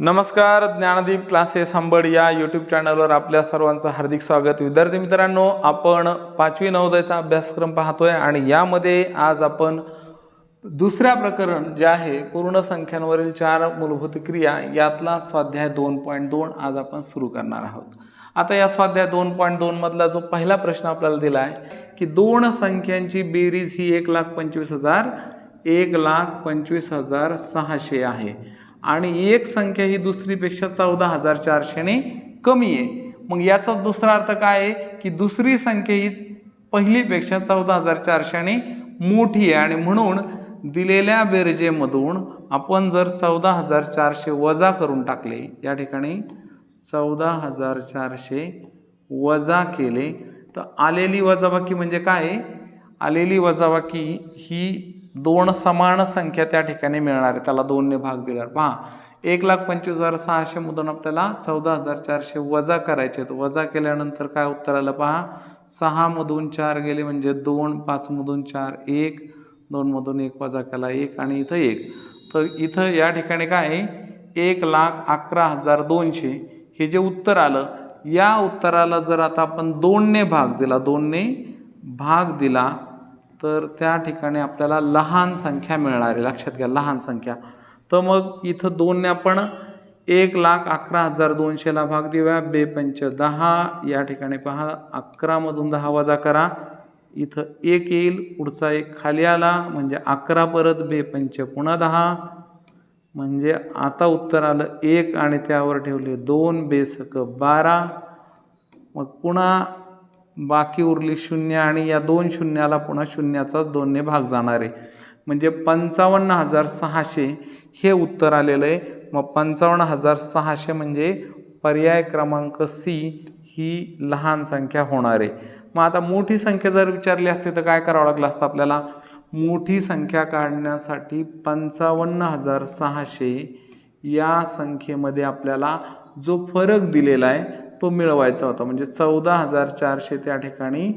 नमस्कार ज्ञानदीप क्लासेस हंबड या यूट्यूब चॅनलवर आपल्या सर्वांचं हार्दिक स्वागत. विद्यार्थी मित्रांनो आपण पाचवी नवोदयचा अभ्यासक्रम पाहतोय आणि यामध्ये आज आपण दुसऱ्या प्रकरण जे आहे पूर्ण संख्यांवरील चार मूलभूत क्रिया यातला स्वाध्याय दोन पॉईंट दोन आज आपण सुरू करणार आहोत. आता या स्वाध्याय दोन पॉईंट दोनमधला जो पहिला प्रश्न आपल्याला दिला आहे की दोन संख्यांची बेरीज ही एक लाख पंचवीस हजार एक लाख पंचवीस हजार सहाशे आहे. आणि एक संख्या ही दुसरीपेक्षा चौदा हजार चारशेने कमी आहे. मग याचा दुसरा अर्थ काय आहे? की दुसरी संख्या ही पहिलीपेक्षा चौदा हजार चारशेने मोठी आहे. आणि म्हणून दिलेल्या बेरजेमधून आपण जर चौदा हजार चारशे वजा करून टाकले या ठिकाणी चौदा हजार चारशे वजा केले तर आलेली वजाबाकी म्हणजे काय आलेली वजाबाकी ही दोन समान संख्या त्या ठिकाणी मिळणार आहे. त्याला दोनने भाग दिल्यावर. पहा एक लाख पंचवीस हजार सहाशे मधून आपल्याला चौदा हजार चारशे वजा करायचे आहेत. वजा केल्यानंतर काय उत्तर आलं पहा? सहामधून चार गेले म्हणजे दोन पाचमधून चार एक दोनमधून एक वजा केला एक आणि इथं एक. तर इथं या ठिकाणी काय आहे? एक लाख अकरा हजार दोनशे. हे जे उत्तर आलं या उत्तराला जर आता आपण दोनने भाग दिला दोनने भाग दिला तर त्या ठिकाणी आपल्याला लहान संख्या मिळणार आहे लक्षात घ्या लहान संख्या. तर मग इथं दोनने आपण एक लाख अकरा हजार दोनशेला भाग देऊया. बे पंच दहा या ठिकाणी पहा अकरामधून दहा वजा करा. इथं एक येईल पुढचा एक खाली आला म्हणजे अकरा परत बे पंच पुन्हा दहा. म्हणजे आता उत्तर आलं एक आणि त्यावर ठेवले दोन बेसक बारा. मग पुन्हा बाकी उरली शून्य आणि या दोन शून्याला पुन्हा शून्याचाच दोनने भाग जाणार आहे. म्हणजे पंचावन्न हजार सहाशे हे उत्तर आलेलं आहे. मग पंचावन्न हजार सहाशे म्हणजे पर्याय क्रमांक सी ही लहान संख्या होणार आहे. मग आता मोठी संख्या जर विचारली असती तर काय करावं लागलं असतं आपल्याला? मोठी संख्या काढण्यासाठी पंचावन्न हजार सहाशे या संख्येमध्ये आपल्याला जो फरक दिलेला आहे तो मिळवायचा होता. म्हणजे चौदा हजार चारशे त्या ठिकाणी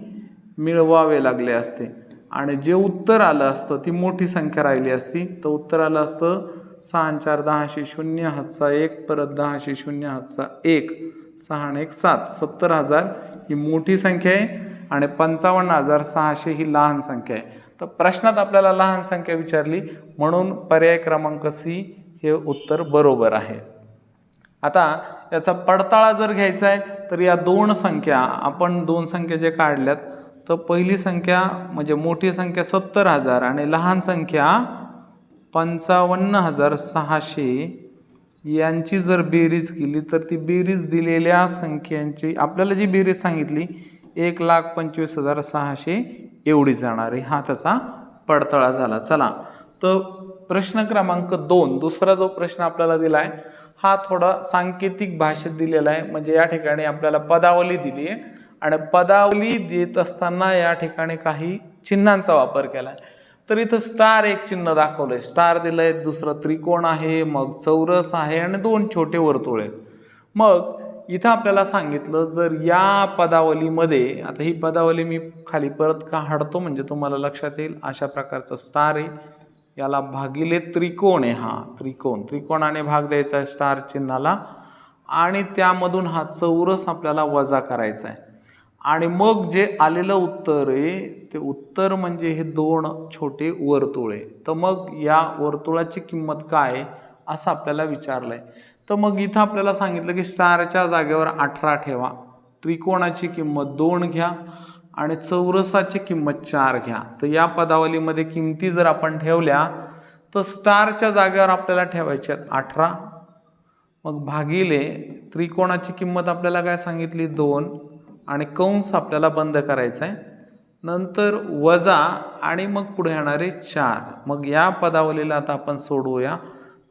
मिळवावे लागले असते. आणि जे उत्तर आलं असतं ती मोठी संख्या राहिली असती. तर उत्तर आलं असतं सहा चार दहाशे शून्य हातचा एक परत दहाशे शून्य हातचा एक सहा आणि एक सात. सत्तर हजार ही मोठी संख्या आहे आणि पंचावन्न हजार सहाशे ही लहान संख्या आहे. तर प्रश्नात आपल्याला लहान संख्या विचारली म्हणून पर्याय क्रमांक सी हे उत्तर बरोबर आहे. आता याचा पडताळा जर घ्यायचा आहे तर या दोन संख्या आपण दोन संख्या जे काढल्यात तर पहिली संख्या म्हणजे मोठी संख्या सत्तर हजार आणि लहान संख्या पंचावन्न हजार सहाशे. यांची जर बेरीज केली तर ती बेरीज दिलेल्या संख्यांची आपल्याला जी बेरीज सांगितली एक लाख पंचवीस हजार सहाशे एवढी जाणार आहे. हा त्याचा पडताळा झाला. चला तर प्रश्न क्रमांक दोन दुसरा जो प्रश्न आपल्याला दिला आहे हा थोडा सांकेतिक भाषेत दिलेला आहे. म्हणजे या ठिकाणी आपल्याला पदावली दिली आहे. आणि पदावली देत असताना या ठिकाणी काही चिन्हांचा वापर केला आहे तर इथं स्टार एक चिन्ह दाखवलं आहे स्टार दिलं आहे दुसरं त्रिकोण आहे मग चौरस आहे आणि दोन छोटे वर्तुळ आहेत. मग इथं आपल्याला सांगितलं जर या पदावलीमध्ये आता ही पदावली मी खाली परत का हाडतो म्हणजे तुम्हाला लक्षात येईल अशा प्रकारचं स्टार आहे. याला भागिले त्रिकोण आहे हा त्रिकोण. त्रिकोणाने भाग द्यायचा आहे स्टार चिन्हाला. आणि त्यामधून हा चौरस आपल्याला वजा करायचा आहे. आणि मग जे आलेलं उत्तर आहे ते उत्तर म्हणजे हे दोन छोटे वर्तुळ. आहे तर मग या वर्तुळाची किंमत काय आहे असं आपल्याला विचारलं आहे तर मग इथं आपल्याला सांगितलं की स्टारच्या जागेवर अठरा ठेवा. त्रिकोणाची किंमत दोन घ्या. आणि चौरसाची किंमत चार घ्या. तर या पदावलीमध्ये किमती जर आपण ठेवल्या तर स्टारच्या जागेवर आपल्याला ठेवायच्या आहेत अठरा. मग भागिले त्रिकोणाची किंमत आपल्याला काय सांगितली? दोन. आणि कंस आपल्याला बंद करायचा आहे नंतर वजा आणि मग पुढे येणारे चार. मग या पदावलीला आता आपण सोडवूया.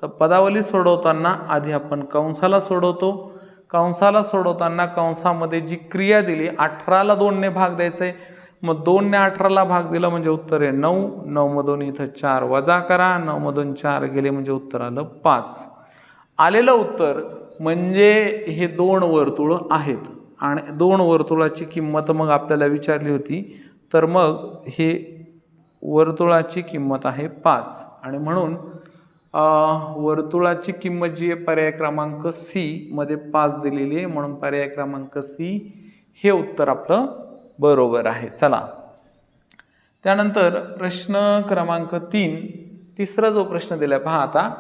तर पदावली सोडवताना आधी आपण कंसाला सोडवतो. कंसाला सोडवताना कंसामध्ये जी क्रिया दिली अठराला दोनने भाग द्यायचा. आहे मग दोनने अठराला भाग दिला म्हणजे उत्तर आहे नऊ नऊमधून इथं चार वजा करा नऊमधून चार गेले म्हणजे उत्तर आलं पाच. आलेलं उत्तर म्हणजे हे दोन वर्तुळ आहेत आणि दोन वर्तुळाची किंमत मग आपल्याला विचारली होती. तर मग हे वर्तुळाची किंमत आहे पाच. आणि म्हणून वर्तुळाची किंमत जी आहे पर्याय क्रमांक सी मध्ये पाच दिलेली आहे. म्हणून पर्याय क्रमांक सी हे उत्तर आपलं बरोबर आहे. चला. त्यानंतर प्रश्न क्रमांक तीन तिसरा जो प्रश्न दिलाय पहा आता.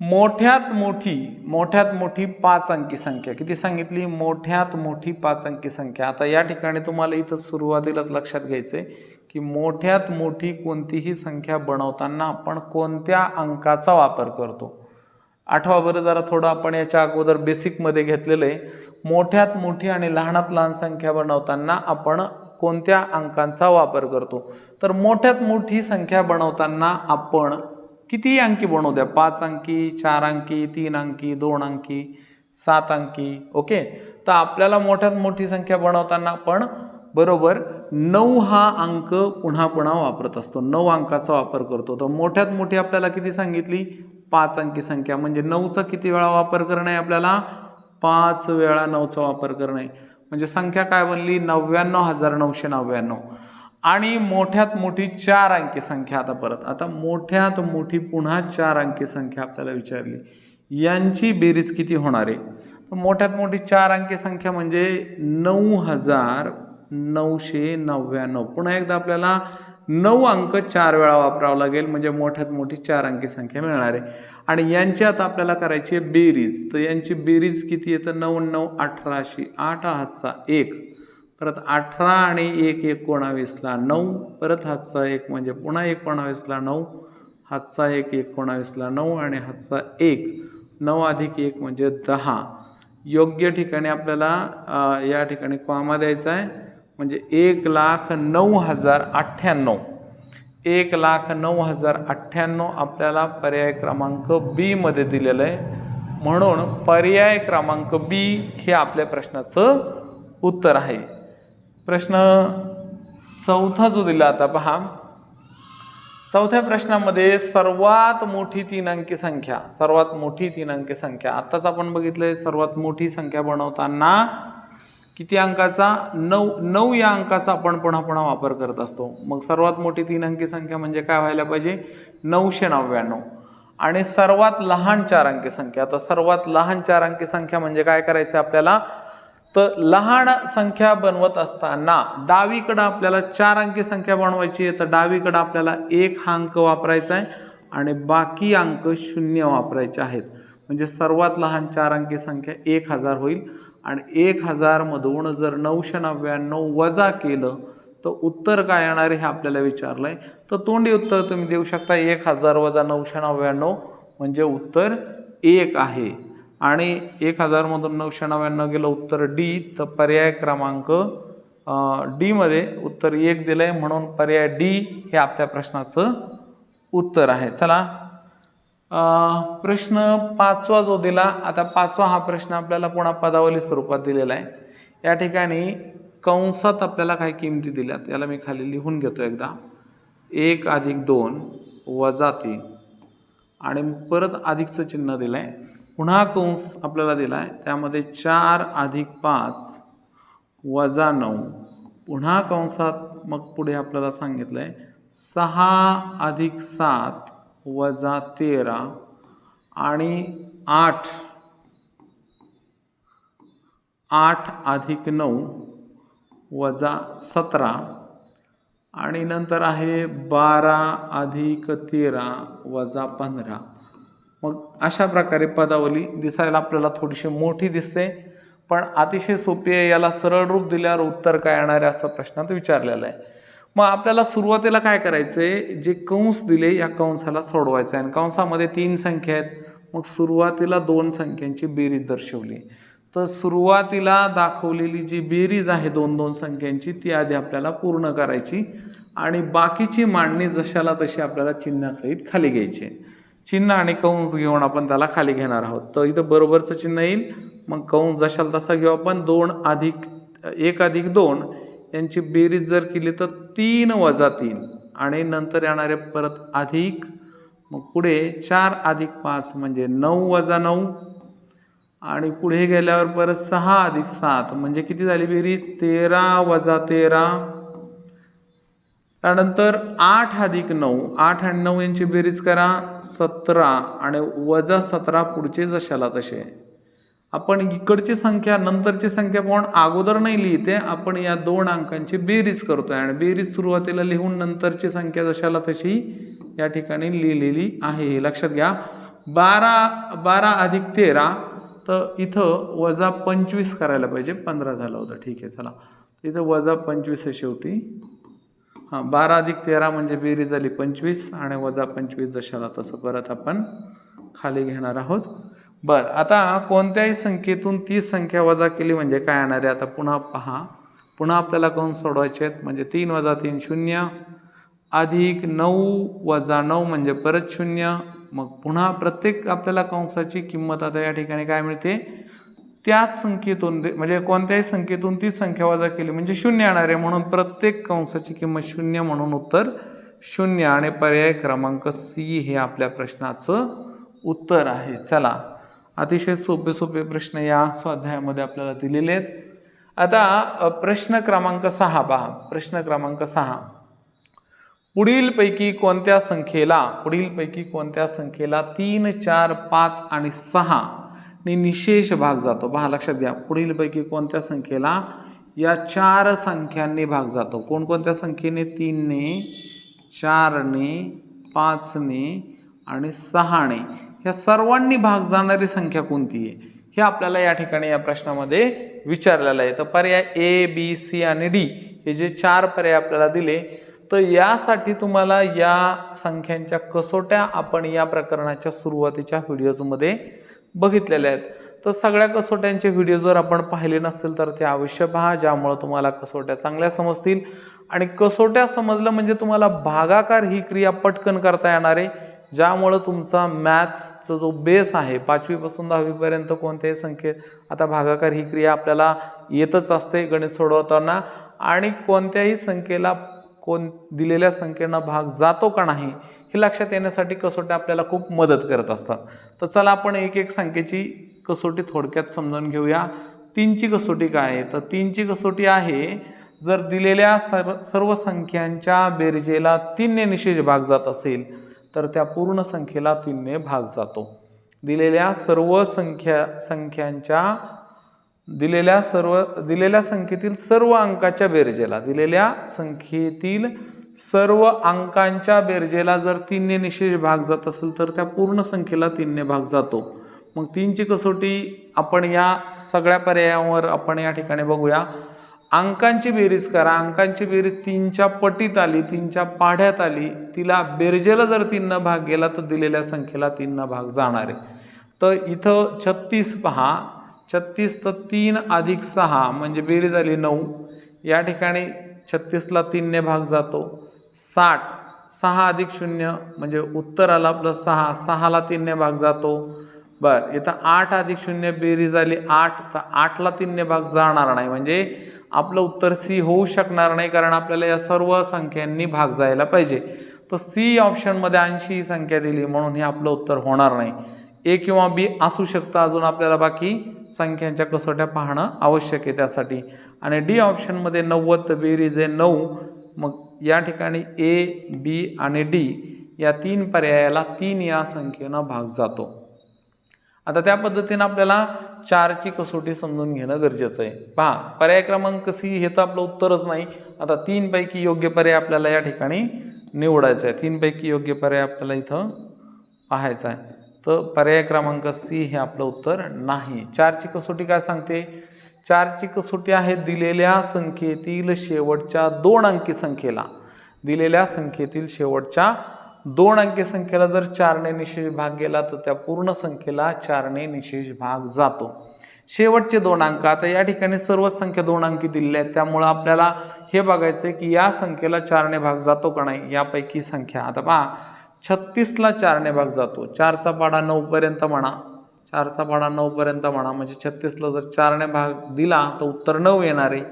मोठ्यात मोठी मोठ्यात मोठी पाच अंकी संख्या. किती सांगितली? मोठ्यात मोठी पाच अंकी संख्या. आता या ठिकाणी तुम्हाला इथं सुरुवातीलाच लक्षात घ्यायचं आहे की मोठ्यात मोठी कोणतीही संख्या बनवताना आपण कोणत्या अंकाचा वापर करतो? आठवा बरं जरा थोडं आपण याच्या अगोदर बेसिकमध्ये घेतलेलं आहे. मोठ्यात मोठी आणि लहानात लहान संख्या बनवताना आपण कोणत्या अंकांचा वापर करतो? तर मोठ्यात मोठी संख्या बनवताना आपण किती अंकी बनवू द्या? पाच अंकी चार अंकी तीन अंकी दोन अंकी सात अंकी ओके? तर आपल्याला मोठ्यात मोठी संख्या बनवताना आपण बरोबर नऊ हा अंक पुन्हा पुन्हा वापरत असतो. नऊ अंकाचा वापर करतो. तर मोठ्यात मोठी आपल्याला किती सांगितली? पाच अंकी संख्या. म्हणजे नऊचा किती वेळा वापर करणे आपल्याला? पाच वेळा नऊचा वापर करणे. म्हणजे संख्या काय बनली? नव्याण्णव हजार नऊशे नव्याण्णव. आणि मोठ्यात मोठी चार अंकी संख्या आता परत. आता मोठ्यात मोठी पुन्हा चार अंकी संख्या आपल्याला विचारली. यांची बेरीज किती होणार आहे? मोठ्यात मोठी चार अंकी संख्या म्हणजे नऊ हजार नऊशे नव्याण्णव. पुन्हा एकदा आपल्याला नऊ अंक चार वेळा वापरावं लागेल म्हणजे मोठ्यात मोठी चार अंकी संख्या मिळणार. आहे आणि यांची आता आपल्याला करायची आहे बेरीज. तर यांची बेरीज किती येतं? नऊ नऊ अठराशे आठ हातचा एक. परत अठरा आणि एक एकोणावीसला नऊ. परत हातचा एक म्हणजे पुन्हा एकोणावीसला नऊ. हातचा एक एकोणावीसला नऊ आणि हातचा एक. नऊ अधिक एक म्हणजे दहा. योग्य ठिकाणी आपल्याला या ठिकाणी कॉमा द्यायचा आहे. म्हणजे एक लाख नऊ हजार अठ्ठ्याण्णव. एक लाख नऊ हजार अठ्ठ्याण्णव आपल्याला पर्याय क्रमांक बीमध्ये दिलेलं आहे. म्हणून पर्याय क्रमांक बी हे आपल्या प्रश्नाचं उत्तर आहे. प्रश्न चौथा जो दिला आता पहा. चौथ्या प्रश्नामध्ये सर्वात मोठी तीन अंकी संख्या सर्वात मोठी तीन अंकी संख्या. आत्ताच आपण बघितलंय सर्वात मोठी संख्या बनवताना किती अंकाचा? नऊ नऊ या अंकाचा आपण पुन्हा पुन्हा वापर करत असतो. मग सर्वात मोठी तीन अंकी संख्या म्हणजे काय व्हायला पाहिजे? नऊशे नव्याण्णव. आणि सर्वात लहान चार अंकी संख्या. आता सर्वात लहान चार अंकी संख्या म्हणजे काय करायचं आपल्याला? तर लहान संख्या बनवत असताना डावीकडं आपल्याला चार अंकी संख्या बनवायची आहे तर डावीकडं आपल्याला एक हा अंक वापरायचा आहे आणि बाकी अंक शून्य वापरायचे आहेत. म्हणजे सर्वात लहान चार अंकी संख्या एक हजार होईल. आणि एक हजारमधून जर नऊशे नव्याण्णव वजा केलं तर उत्तर काय येणार हे आपल्याला विचारलं आहे तर तोंडी उत्तर तुम्ही देऊ शकता एक हजार वजा नऊशे नव्याण्णव म्हणजे उत्तर एक आहे. आणि एक हजारमधून नऊशे नव्याण्णव गेलं उत्तर डी तर पर्याय क्रमांक डीमध्ये उत्तर एक दिलं आहे म्हणून पर्याय डी हे आपल्या प्रश्नाचं उत्तर आहे. चला प्रश्न पाचवा जो दिला आता पाचवा हा प्रश्न आपल्याला पुन्हा पदावली स्वरूपात दिलेला आहे. या ठिकाणी कंसात आपल्याला काही किमती दिल्यात याला मी खाली लिहून घेतो एकदा. एक अधिक दोन वजा तीन. आणि परत अधिकचं चिन्ह दिलं आहे पुन्हा कंस आपल्याला दिला आहे त्यामध्ये चार अधिक पाच वजा नऊ. पुन्हा कंसात मग पुढे आपल्याला सांगितलं आहे सहा अधिक सात वजा तेरा आणि आठ. आठ अधिक नऊ वजा सतरा. आणि नंतर आहे बारा अधिक तेरा वजा पंधरा. मग अशा प्रकारे पदावली दिसायला आपल्याला थोडीशी मोठी दिसते पण अतिशय सोपी आहे. याला सरळ रूप दिल्यावर उत्तर काय येणार आहे असं प्रश्नात विचारलेलं आहे. मग आपल्याला सुरुवातीला काय करायचं आहे जे कंस दिले या कंसाला सोडवायचं आहे. आणि कंसामध्ये तीन संख्या आहेत. मग सुरुवातीला दोन संख्यांची बेरीज दर्शवली. तर सुरुवातीला दाखवलेली जी बेरीज आहे दोन दोन संख्यांची ती आधी आपल्याला पूर्ण करायची. आणि बाकीची मांडणी जशाला तशी आपल्याला चिन्हासहित खाली घ्यायची चिन्ह आणि कंस घेऊन आपण त्याला खाली घेणार आहोत. तर इथं बरोबरचं चिन्ह येईल. मग कंस जशाला तसा घेऊ आपण दोन अधिक एक अधिक दोन यांची बेरीज जर केली तर तीन वजा तीन. आणि नंतर येणारे परत अधिक. मग पुढे चार अधिक पाच म्हणजे नऊ वजा नऊ. आणि पुढे गेल्यावर परत सहा अधिक सात. म्हणजे किती झाली बेरीज? तेरा वजा तेरा. त्यानंतर आठ अधिक नऊ. आठ आणि नऊ यांची बेरीज करा. सतरा. आणि वजा सतरा पुढचे जशाला तसे. आपण इकडची संख्या नंतरची संख्या पण अगोदर नाही लिहिते. आपण या दोन अंकांची बेरीज करतोय. आणि बेरीज सुरुवातीला लिहून नंतरची संख्या जशाला तशी या ठिकाणी लिहिलेली आहे. हे लक्षात घ्या. बारा बारा अधिक तेरा तर इथं वजा पंचवीस करायला पाहिजे. पंधरा झालं होतं. ठीक आहे चला. इथं वजा पंचवीस आहे शेवटी. हां बारा अधिक तेरा म्हणजे बेरीज झाली पंचवीस. आणि वजा पंचवीस जशाला तसं परत आपण खाली घेणार आहोत. बर आता कोणत्याही संख्येतून ती संख्या वजा केली म्हणजे काय येणार आहे? आता पुन्हा पहा. पुन्हा आपल्याला कोण सोडवायचे आहेत? म्हणजे तीन वजा तीन शून्य अधिक नऊ वजा नऊ म्हणजे परत शून्य. मग पुन्हा प्रत्येक आपल्याला कंसाची किंमत आता या ठिकाणी काय मिळते? त्याच संख्येतून दे- म्हणजे कोणत्याही संख्येतून ती संख्या वजा केली म्हणजे शून्य येणार आहे. म्हणून प्रत्येक कंसाची किंमत शून्य म्हणून उत्तर शून्य. आणि पर्याय क्रमांक सी हे आपल्या प्रश्नाचं उत्तर आहे. चला. अतिशय सोपे सोपे प्रश्न या स्वाध्यायामध्ये आपल्याला दिलेले आहेत. आता प्रश्न क्रमांक सहा पहा. प्रश्न क्रमांक सहा. पुढीलपैकी कोणत्या संख्येला पुढीलपैकी कोणत्या संख्येला तीन चार पाच आणि सहा ने निशेष भाग जातो? पहा लक्षात घ्या. पुढीलपैकी कोणत्या संख्येला या चार संख्यांनी भाग जातो? कोणकोणत्या संख्येने? तीनने चारने पाचने आणि सहाने. ह्या सर्वांनी भाग जाणारी संख्या कोणती आहे? हे आपल्याला या ठिकाणी या प्रश्नामध्ये विचारलेलं आहे. तर पर्याय ए बी सी आणि डी हे जे चार पर्याय आपल्याला दिले तर यासाठी तुम्हाला या संख्यांच्या कसोट्या आपण या प्रकरणाच्या सुरुवातीच्या व्हिडिओजमध्ये बघितलेल्या आहेत. तर सगळ्या कसोट्यांचे व्हिडिओ जर आपण पाहिले नसतील तर ते अवश्य पहा ज्यामुळं तुम्हाला कसोट्या चांगल्या समजतील. आणि कसोट्या समजलं म्हणजे तुम्हाला भागाकार ही क्रिया पटकन करता येणार आहे. ज्यामुळं तुमचा मॅथ्सचा जो बेस आहे पाचवीपासून दहावीपर्यंत कोणत्याही संख्येत आता भागाकार ही क्रिया आपल्याला येतच असते गणित सोडवताना. आणि कोणत्याही संख्येला कोण दिलेल्या संख्येनं भाग जातो का नाही हे लक्षात येण्यासाठी कसोट्या आपल्याला खूप मदत करत असतात. तर चला आपण एक एक संख्येची कसोटी थोडक्यात समजून घेऊया. तीनची कसोटी काय आहे? तर तीनची कसोटी आहे जर दिलेल्या सर्व सर्व संख्यांच्या बेरजेला तीनने निशेष भाग जात असेल तर त्या पूर्ण संख्येला तीनने भाग जातो. दिलेल्या सर्व संख्या संख्यांच्या दिलेल्या सर्व दिलेल्या संख्येतील सर्व अंकाच्या बेरजेला दिलेल्या संख्येतील सर्व अंकांच्या बेरजेला जर तीनने निशेष भाग जात असेल तर त्या पूर्ण संख्येला तीनने भाग जातो. मग तीनची कसोटी आपण या सगळ्या पर्यायावर आपण या ठिकाणी बघूया. अंकांची बेरीज करा. अंकांची बेरीज तीनच्या पटीत आली तीनच्या पाढ्यात आली. तिला बेरजेला जर तीननं भाग गेला तर दिलेल्या संख्येला तीननं भाग जाणार आहे. तर इथं छत्तीस पहा. छत्तीस तर तीन अधिक सहा म्हणजे बेरीज आली नऊ. या ठिकाणी छत्तीसला तीनने भाग जातो. साठ. सहा अधिक शून्य म्हणजे उत्तर आला आपलं सहा. सहाला तीनने भाग जातो. बरं इथं आठ अधिक शून्य बेरीज आली आठ तर आठला तीनने भाग जाणार नाही. म्हणजे आपलं उत्तर सी होऊ शकणार नाही कारण आपल्याला या सर्व संख्यांनी भाग जायला पाहिजे. तर सी ऑप्शनमध्ये ऐंशी ही संख्या दिली म्हणून हे आपलं उत्तर होणार नाही. ए किंवा बी असू शकतं अजून आपल्याला बाकी संख्यांच्या कसोट्या पाहणं आवश्यक आहे त्यासाठी. आणि डी ऑप्शनमध्ये नव्वद बेरीज आहे नऊ. मग या ठिकाणी ए बी आणि डी या तीन पर्यायाला तीन या संख्येनं भाग जातो. आता त्या पद्धतीनं आपल्याला चारची कसोटी समजून घेणं गरजेचं आहे. पहा पर्याय क्रमांक सी हे तर आपलं उत्तरच नाही. आता तीनपैकी योग्य पर्याय आपल्याला या ठिकाणी निवडायचं आहे तीनपैकी योग्य पर्याय आपल्याला इथं पाहायचा आहे. तर पर्याय क्रमांक सी हे आपलं उत्तर नाही. चारची कसोटी काय सांगते? चारची कसोटी आहे दिलेल्या संख्येतील शेवटच्या दोन अंकी संख्येला. दिलेल्या संख्येतील शेवटच्या दोन अंकी संख्येला जर चारने निशेष भाग गेला तर त्या पूर्ण संख्येला चारने निशेष भाग जातो. शेवटचे दोन अंक आता या ठिकाणी सर्वच संख्या दोन अंकी दिलेल्या आहेत. त्यामुळं आपल्याला हे बघायचं आहे की या संख्येला चारने भाग जातो का नाही यापैकी संख्या. आता पहा छत्तीसला चारने भाग जातो. चारचा पाडा नऊपर्यंत म्हणा. चारचा पाडा नऊपर्यंत म्हणा म्हणजे छत्तीसला जर चारने भाग दिला तर उत्तर नऊ येणार आहे.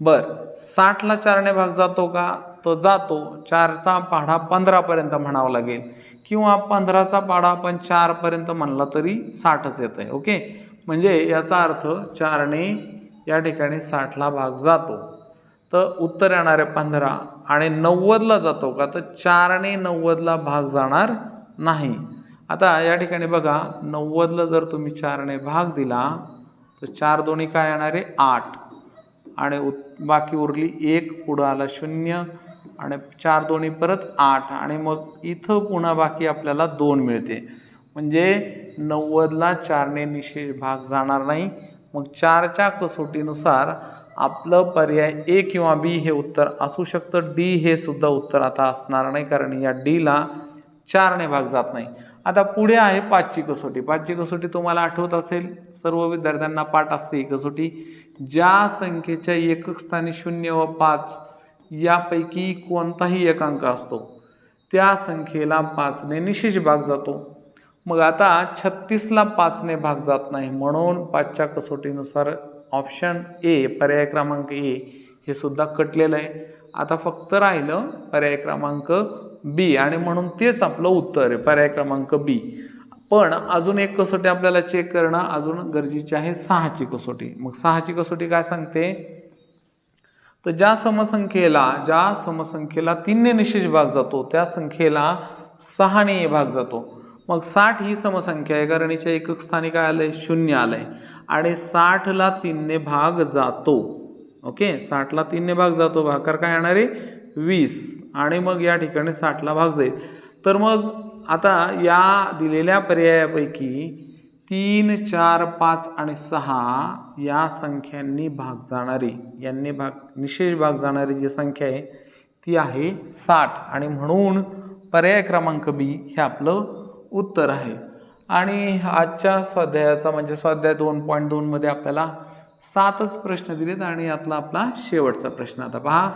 बरं साठला चारने भाग जातो का? तो जातो चारचा पाढा पंधरापर्यंत म्हणावा लागेल. किंवा पंधराचा पाढा आपण चारपर्यंत म्हणला तरी साठच येत आहे ओके? म्हणजे याचा अर्थ चारने या ठिकाणी साठला भाग जातो. तर उत्तर येणारे पंधरा आणि नव्वदला जातो का? तर चारने नव्वदला भाग जाणार नाही. आता या ठिकाणी बघा नव्वदला जर तुम्ही चारने भाग दिला तर चार दोन्ही काय येणारे? आठ. आणि उत बाकी उरली एक पुढं आला शून्य. आणि चार दोन्ही परत आठ आणि मग इथं पुन्हा बाकी आपल्याला दोन मिळते. म्हणजे नव्वदला चारने निषेध भाग जाणार नाही. मग चारच्या कसोटीनुसार आपलं पर्याय ए किंवा बी हे उत्तर असू शकतं. डी हे सुद्धा उत्तर आता असणार नाही कारण या डीला चारने भाग जात नाही. आता पुढे आहे पाचची कसोटी. पाचची कसोटी तुम्हाला आठवत असेल. सर्व विद्यार्थ्यांना पाठ असते ही कसोटी. ज्या संख्येच्या एकक स्थानी शून्य व पाच यापैकी कोणताही एकांक असतो. त्या संख्येला पाचने निशेष भाग जातो. मग आता छत्तीसला पाचने भाग जात नाही म्हणून पाचच्या कसोटीनुसार ऑप्शन ए पर्याय क्रमांक ए हे सुद्धा कटलेलं आहे. आता फक्त राहिलं पर्याय क्रमांक बी आणि म्हणून तेच आपलं उत्तर आहे पर्याय क्रमांक बी पण अजून एक कसोटी आपल्याला चेक करणं अजून गरजेची आहे सहाची कसोटी. मग सहाची कसोटी काय सांगते? तर ज्या समसंख्येला ज्या समसंख्येला तीनने निशेष भाग जातो त्या संख्येला सहाने भाग जातो. मग साठ ही समसंख्या आहे कारण हिच्या एकक स्थानी काय आलंय? शून्य आलंय. आणि साठला तीनने भाग जातो. ओके? साठला तीनने भाग जातो. भाकार काय येणार आहे? वीस. आणि मग या ठिकाणी साठला भाग जाईल. तर मग आता या दिलेल्या पर्यायापैकी तीन चार पाच आणि सहा या संख्यांनी भाग जाणारी यांनी भाग निशेष भाग जाणारी जी संख्या आहे ती आहे साठ. आणि म्हणून पर्याय क्रमांक बी हे आपलं उत्तर आहे. आणि आजच्या स्वाध्यायाचा म्हणजे स्वाध्याय दोन पॉईंट दोनमध्ये आपल्याला सातच प्रश्न दिलेत आणि यातला आपला शेवटचा प्रश्न. आता पहा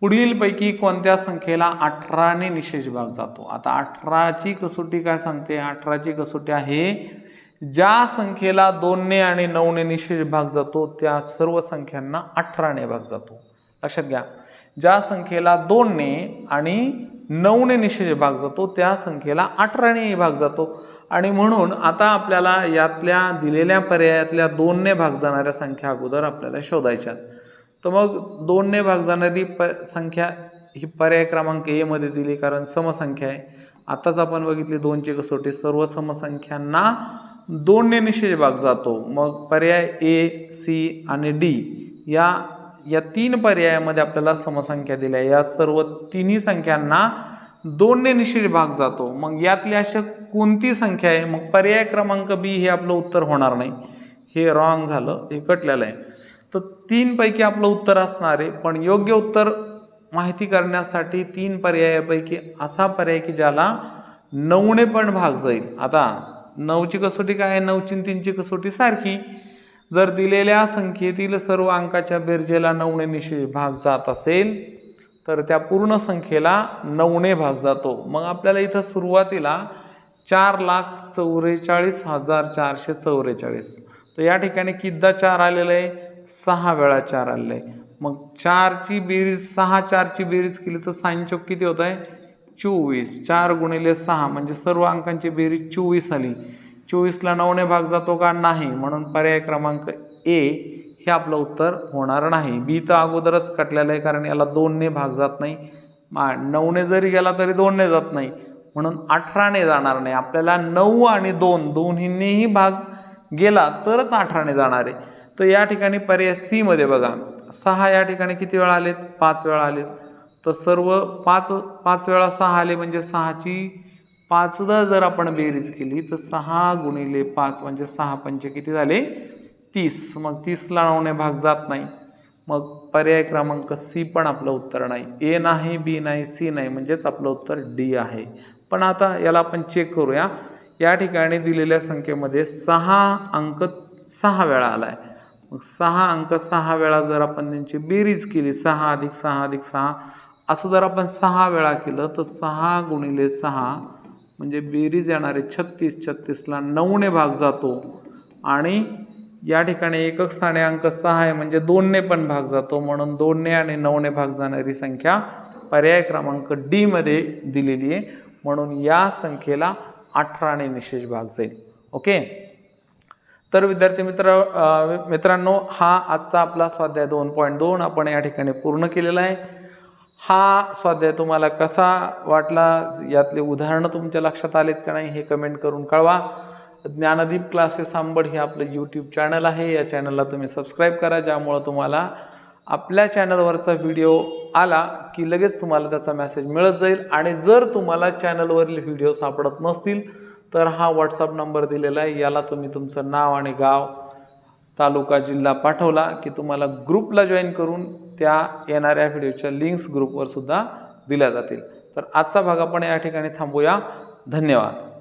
पुढीलपैकी कोणत्या संख्येला अठराने निशेष भाग जातो? आता अठराची कसोटी काय सांगते? अठराची कसोटी आहे ज्या संख्येला दोनने आणि नऊने निशेष भाग जातो त्या सर्व संख्यांना अठराने भाग जातो. लक्षात घ्या. ज्या संख्येला दोनने आणि नऊने निशेष भाग जातो त्या संख्येला अठराने भाग जातो. आणि म्हणून आता आपल्याला यातल्या दिलेल्या पर्यायातल्या दोनने भाग जाणाऱ्या संख्या अगोदर आपल्याला शोधायच्यात तर मग दोनने भाग जाणारी प संख्या ही पर्याय क्रमांक एमध्ये दिली कारण समसंख्या आहे. आताच आपण बघितली दोनची कसोटी सर्व समसंख्यांना दोनने निशेष भाग जातो. मग पर्याय ए सी आणि डी या या तीन पर्यायामध्ये आपल्याला समसंख्या दिल्या. या सर्व तिन्ही संख्यांना दोनने निशेष भाग जातो. मग यातली अशा कोणती संख्या आहे? मग पर्याय क्रमांक बी हे आपलं उत्तर होणार नाही. हे रॉंग झालं. हे कटलेलं आहे. तर तीनपैकी आपलं उत्तर असणार आहे. पण योग्य उत्तर माहिती करण्यासाठी तीन पर्यायापैकी असा पर्याय की ज्याला नऊने पण भाग जाईल. आता नऊची कसोटी काय? आहे नऊची तीनची कसोटी सारखी. जर दिलेल्या संख्येतील सर्व अंकाच्या बेरजेला नवणे निशेष भाग जात असेल तर त्या पूर्ण संख्येला नवणे भाग जातो. मग आपल्याला इथं सुरुवातीला चार लाख चौवेचाळीस हजार चारशे चौवेचाळीस तर या ठिकाणी किद्दा चार आलेलं? आहे सहा वेळा चार आलेलं. आहे मग चारची बेरीज सहा चारची बेरीज केली तर साईन चौक किती होत आहे चोवीस चार गुणिले सहा म्हणजे सर्व अंकांची बेरीज चोवीस आली. चोवीसला नऊने भाग जातो का? नाही. म्हणून पर्याय क्रमांक ए हे आपलं उत्तर होणार नाही. बी तर अगोदरच कटलेलं आहे कारण याला दोनने भाग जात नाही. मा नऊने जरी गेला तरी दोनने जात नाही. म्हणून अठराने जाणार नाही. आपल्याला नऊ आणि दोन दोन्हीनेही भाग गेला तरच अठराने जाणार आहे. तर या ठिकाणी पर्याय सीमध्ये बघा. सहा या ठिकाणी किती वेळा आलेत? पाच वेळा आलेत. तर सर्व पाच पाच वेळा सहा आले म्हणजे सहाची पाचदा जर आपण बेरीज केली तर सहा गुणिले पाच म्हणजे सहा पंचे किती झाले? तीस. मग तीसला नऊने भाग जात नाही. मग पर्याय क्रमांक सी पण आपलं उत्तर नाही. ए नाही बी नाही सी नाही म्हणजेच आपलं उत्तर डी आहे. पण आता याला आपण चेक करूया. या ठिकाणी दिलेल्या संख्येमध्ये सहा अंक सहा वेळा आला आहे मग सहा अंक सहा वेळा जर आपण त्यांची बेरीज केली सहा अधिक सहा अधिक सहा असं जर आपण सहा वेळा केलं तर सहा गुणिले सहा म्हणजे बेरीज येणारे छत्तीस छत्तीसला नऊने भाग जातो. आणि या ठिकाणी एकक स्थाने अंक सहा आहे म्हणजे दोनने पण भाग जातो. म्हणून दोनने आणि नऊने भाग जाणारी संख्या पर्याय क्रमांक डीमध्ये दिलेली आहे. म्हणून या संख्येला अठराने निशेष भाग जाईल. ओके? तर विद्यार्थी मित्र मित्रांनो हा आजचा आपला स्वाध्याय दोन पॉईंट दोन आपण या ठिकाणी पूर्ण केलेला आहे. हा स्वाध्याय तुम्हाला कसा वाटला? यातले उदाहरणं तुमच्या लक्षात आलेत का नाही हे कमेंट करून कळवा. ज्ञानदीप क्लासेस आंबड हे आपलं यूट्यूब चॅनल आहे. या चॅनलला तुम्ही सबस्क्राईब करा ज्यामुळं तुम्हाला आपल्या चॅनलवरचा व्हिडिओ आला की लगेच तुम्हाला त्याचा मेसेज मिळत जाईल. आणि जर तुम्हाला चॅनलवरील व्हिडिओ सापडत नसतील तर हा व्हॉट्सअप नंबर दिलेला आहे. याला तुम्ही तुमचं नाव आणि गाव तालुका जिल्हा पाठवला की तुम्हाला ग्रुपला जॉईन करून त्या येणाऱ्या व्हिडिओच्या लिंक्स ग्रुपवर सुद्धा दिल्या जातील. तर आजचा भाग आपण या ठिकाणी थांबूया. धन्यवाद.